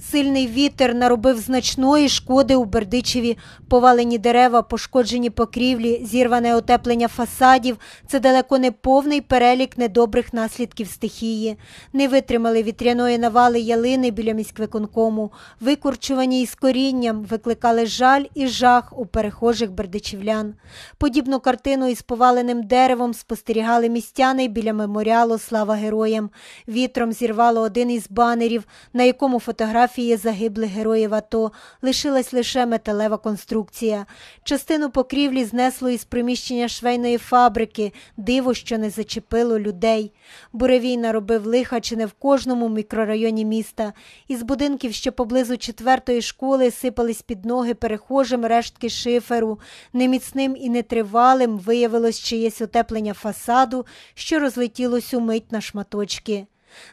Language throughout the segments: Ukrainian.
Сильний вітер наробив значної шкоди у Бердичеві. Повалені дерева, пошкоджені покрівлі, зірване отеплення фасадів – це далеко не повний перелік недобрих наслідків стихії. Не витримали вітряної навали ялини біля міськвиконкому. Викорчувані із корінням викликали жаль і жах у перехожих бердичівлян. Подібну картину із поваленим деревом спостерігали містяни біля меморіалу «Слава героям». Вітром зірвало один із банерів, на якому фотографії загиблих героїв АТО. Лишилась лише металева конструкція. Частину покрівлі знесло із приміщення швейної фабрики. Диво, що не зачепило людей. Буревій наробив лиха чи не в кожному мікрорайоні міста. Із будинків, що поблизу четвертої школи, сипались під ноги перехожим рештки шиферу. Неміцним і нетривалим виявилось чиєсь утеплення фасаду, що розлетілось умить на шматочки.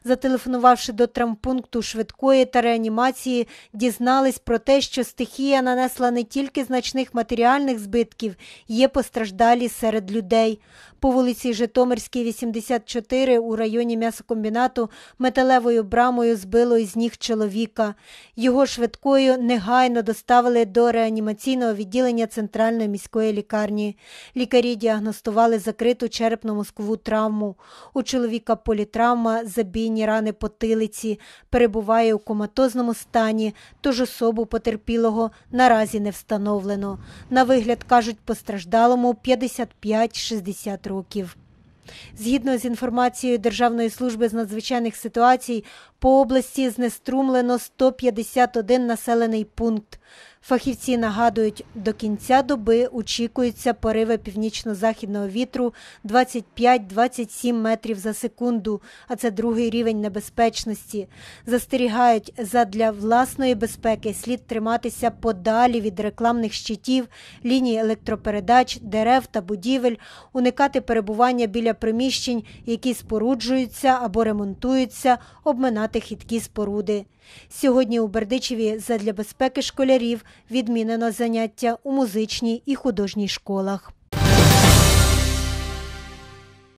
Зателефонувавши до травмпункту швидкої та реанімації, дізнались про те, що стихія нанесла не тільки значних матеріальних збитків, є постраждалі серед людей. По вулиці Житомирській, 84 у районі м'ясокомбінату металевою брамою збило із ніг чоловіка. Його швидкою негайно доставили до реанімаційного відділення центральної міської лікарні. Лікарі діагностували закриту черепно-мозкову травму. У чоловіка політравма, забійні рани потилиці, перебуває у коматозному стані, тож особу потерпілого наразі не встановлено. На вигляд, кажуть, постраждалому 55-60 років. Згідно з інформацією Державної служби з надзвичайних ситуацій, по області знеструмлено 151 населений пункт. Фахівці нагадують, до кінця доби очікуються пориви північно-західного вітру 25-27 метрів за секунду, а це другий рівень небезпечності. Застерігають, задля власної безпеки слід триматися подалі від рекламних щитів, ліній електропередач, дерев та будівель, уникати перебування біля приміщень, які споруджуються або ремонтуються, обминати хиткі споруди. Сьогодні у Бердичеві задля безпеки школярів відмінено заняття у музичній і художній школах.